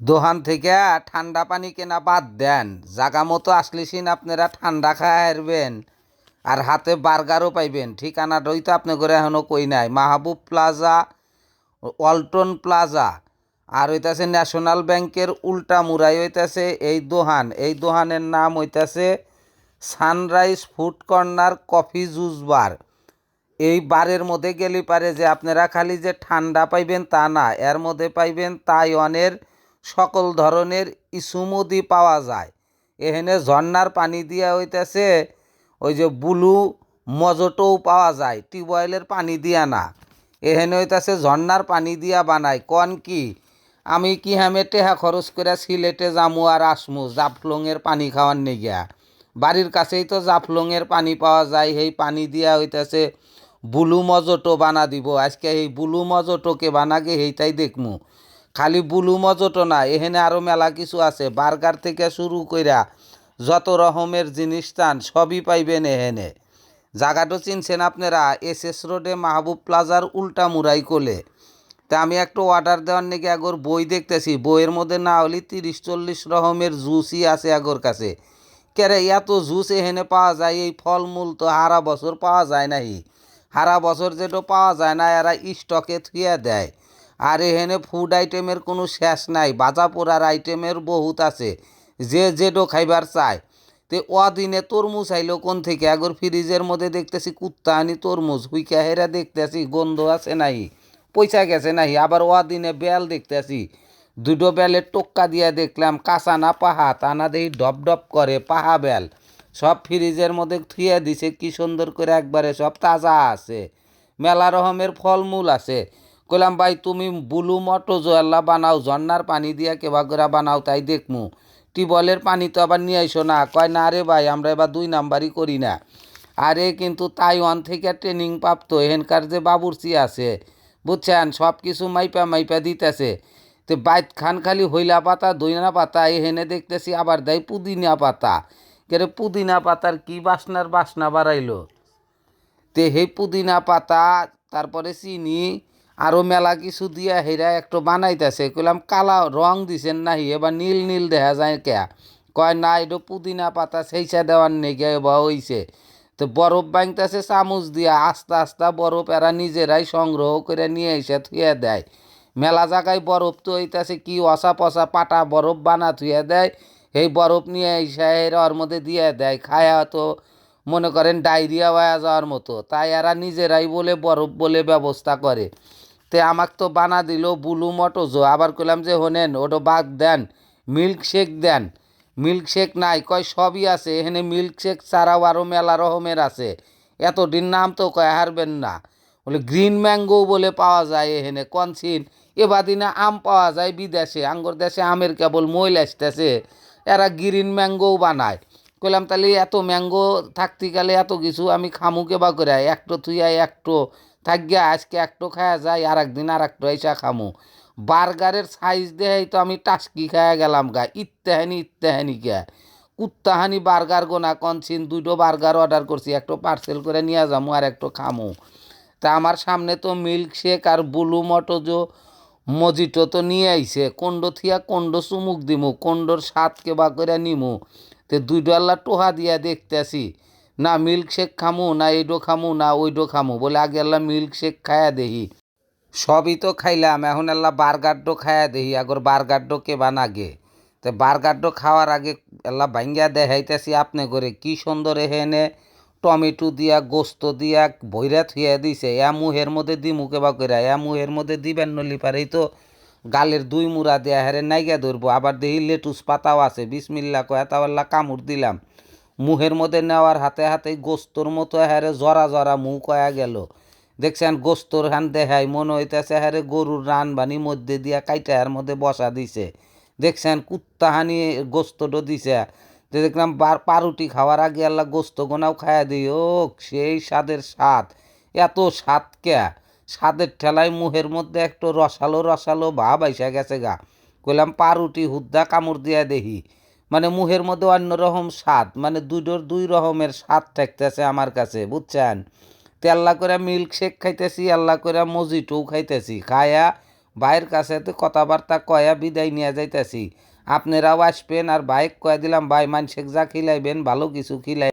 দোকান থেকে ঠান্ডা পানি কেনা বাদ দেন। জাগা মতো আসলিসিন আপনারা ঠান্ডা খায় হারবেন আর হাতে বার্গারও পাইবেন। ঠিকানাটাই তো আপনি করে এখনও কই নাই। Mahbub plaza, Walton plaza. আর হইতাছে ন্যাশনাল ব্যাংকের উল্টা মুড়াই হইতাছে এই দোহান। এই দোহানের নাম হইতাছে sunrise food corner coffee juice bar. এই বারের মধ্যে গেলে পারে যে আপনারা খালি যে ঠান্ডা পাইবেন তা না, এর মধ্যে পাইবেন তাইওয়ানের সকল ধরনের ইসুমুদি পাওয়া যায়। এখানে ঝর্নার পানি দিয়া হইতেছে, ওই যে বুলু মজটোও পাওয়া যায় টিউবওয়েলের পানি দিয়া না। এখানে হইতাছে ঝর্নার পানি দিয়া বানায়। কন কি, আমি কি হামে টেহা খরচ করে সিলেটে যামু আর আসমু জাফলংয়ের পানি খাওয়ার নেগিয়া? বাড়ির কাছেই তো জাফলংয়ের পানি পাওয়া যায়, সেই পানি দিয়া হইতাছে বুলু মজটো বানা দিব। আজকে এই বুলু মজটোকে বানাগে সেইটাই দেখমু। খালি মজটো না এখানে আরও মেলা কিছু আছে। বার্গার থেকে শুরু কইরা যত রকমের জিনিস টান সবই পাইবেন এহেনে। জায়গাটা চিনছেন আপনারা? এস এস রোডে মাহবুব প্লাজার উল্টা মুরাই কোলে। তা আমি একটু অর্ডার দেওয়ার নাকি আগর বই দেখতেছি। বইয়ের মধ্যে না হলে তিরিশ চল্লিশ রকমের জুসই আছে আগর কাছে। কেরে, এত জুস এহেনে পাওয়া যায়? এই ফলমূল তো হারা বছর পাওয়া যায় নাই হারা বছর যেটা পাওয়া যায় না, এরা স্টকে থুয়ে দেয়। আর এখানে ফুড আইটেমের কোনো শেষ নাই। বাজা পোড়ার আইটেমের বহুত আছে। যে যেটো খাইবার চায়। তে অদিনে তরমুজ আইলো কোন থেকে? আগর ফ্রিজের মধ্যে দেখতেছি কুত্তা আনি তরমুজ। হুইকা হেরা দেখতেছি, গন্ধ আছে নাই। পয়সা গেছে নাই। আবার অদিনে বেল দেখতেছি। দুটো বেলের টোক্কা দিয়ে দেখলাম, কাঁচা না পাহা টানা দেই ডপ ডপ করে পাহা বেল। সব ফ্রিজের মধ্যে থুয়ে দিছে, কি সুন্দর করে একবারে সব তাজা আছে। মেলা রকমের ফলমূল আছে। কইলাম, ভাই, তুমি বুলু মটো জোয়াল্লা বানাও ঝর্নার পানি দিয়া কেবা করে বানাও, তাই দেখমু। টিউবওয়েলের পানি তো আবার নিয়ে আইসো না। কয়, না রে ভাই, আমরা এবার দুই নাম্বারই করি না। আরে, কিন্তু তাইওয়ান থেকে ট্রেনিং প্রাপ্ত এখানকার যে বাবুরচি আছে, বুঝছেন সব কিছু মাইপা মাইপা দিতেছে। তো বাইত খান খালি হইলা পাতা, দইনা পাতা, এহেনে দেখতেছি আবার দেয় পুদিনা পাতা। কেরে পুদিনা পাতার কি বাসনার বাসনা বাড়াইলো? তে সেই পুদিনা পাতা, তারপরে চিনি আরও মেলা কিছু দিয়া হেরা একটু বানাইতেছে। কইলাম, কালা রং দিছেন নাহি, এবার নীল নীল দেখা যায় কে কয়, না এটা পুদিনা পাতা সেইসা দেওয়ার নেগে এবার হইছে। তো বরফ বাংতেছে চামচ দিয়া, আস্তে আস্তে বরফ এরা নিজেরাই সংগ্রহ করে নিয়ে এসে থুয়ে দেয়। মেলা জায়গায় বরফ তো হইতাছে কি অসা পসা পাটা বরফ বানা থুয়ে দেয়। এই বরফ নিয়ে এসে এরা ওর মধ্যে দিয়ে দেয়। খায়া তো মনে করেন ডায়রিয়া হয়ে যাওয়ার মতো। তাই এরা নিজেরাই বলে বরফ বলে ব্যবস্থা করে। তে আমাক তো বানা দিল বুলু মটোজো আবার কইলাম যে, হোনেন, ওটা বাদ দেন মিল্ক শেক দেন। মিল্ক শেক নাই? কয়, সবই আছে। এখানে মিল্ক শেক ছাড়াও আরও মেলা রকমের আছে। এতদিন নাম তো কয়, হারবেন না। বলে, গ্রিন ম্যাঙ্গো বলে পাওয়া যায় এখানে কনসিন। এবার দিনে আম পাওয়া যায় বিদেশে। আঙ্গর দেশে আমের কেবল মইল আসতেছে। এরা গ্রিন ম্যাঙ্গোও বানায়। কইলাম, তাহলে এত ম্যাঙ্গো থাকতে গেলে এত কিছু আমি খামুকে বা করে একটো থুইয়া একটো থাকিয়া আজকে একটো খায়া যায় আর একদিন আর একটো এসা খামু। বার্গারের সাইজ দেখাই তো আমি টাস্কি খায়া গেলাম গা ইত্যাহানি ইত্যাহানি গা কুত্তাহানি বার্গার গোনা কনসিন দুটো বার্গার অর্ডার করছি, একটো পার্সেল করে নিয়ে যামু আর একটো খামু। তা আমার সামনে তো মিল্ক শেক আর বুলু মটোজো মজিটো তো নিয়ে আইছে। কোন্ড থিয়া কোন্ড চুমুক দিমু, কোন্ডর স্বাদ কেবা করে নিমু। তে দুই ডলার টোহা দিয়া দেখতেছি। না মিল্ক শেক খামু, না এইডো খামু, না ওইডো খামু। বলে, আগে আল্লাহ মিল্ক শেক খায়া দেহি। সবই তো খাইলাম, এখন আল্লাহ বার্গারডো খায়া দেহি। আগর বার্গারডো কে বানাগে? তো বার্গারডো খাওয়ার আগে আল্লাহ ভাঙ্গিয়া দেখাইতেছি আপনি করে কি সুন্দর এহেনে টমেটো দিয়া, গোস্ত দিয়া ভৈরা থুয়া দিছে। এ মুহের মধ্যে দি মুখে বা কইরা, এ মুহের মধ্যে দিবেন নলি পারেই তো গালের দুই মুড়া দেয়া হারে নাইগা ধরবো। আবার দেখি লেটুস পাতাও আছে বিসমিল্লা কয়া তাওয়াল্লা কামড় দিলাম। মুহের মধ্যে নেওয়ার হাতে হাতে গোস্তর মতো হ্যারে জরা জরা মুখ হয়ে গেল। দেখছেন, গোস্তর হান দেখাই মনে হইতেছে হারে গরুর রান বানি মধ্যে দিয়া কাইটার মধ্যে বসা দিছে। দেখছেন কুত্তা হানি গোস্তটো দিছে। তো দেখলাম, বার পাউরুটি খাওয়ার আগে আল্লাহ গোস্ত গোনাও খায়া দিই। ও সেই স্বাদের স্বাদ। এত স্বাদ কে স্বাদের ঠেলায় মুহের মধ্যে একটু রসালো রসালো ভাব আইসা গেছে গা। কইলাম, পারুটি, হুদ্দা কামড় দিয়া দেখি মানে মুহের মধ্যে অন্য রকম স্বাদ মানে দুটোর দুই রকমের স্বাদ থাকতেছে আমার কাছে, বুঝছেন? তে আল্লাহ করে মিল্ক শেক খাইতেছি, আল্লাহ করে মজিটও খাইতেছি, খায়া ভাইয়ের কাছে তো কথাবার্তা কয়া বিদায় নিয়ে যাইতেছি। আপনারাও আসবেন আর বাইক কয়ে দিলাম, ভাই, মানসিক যা খিলাইবেন, ভালো কিছু খিলাই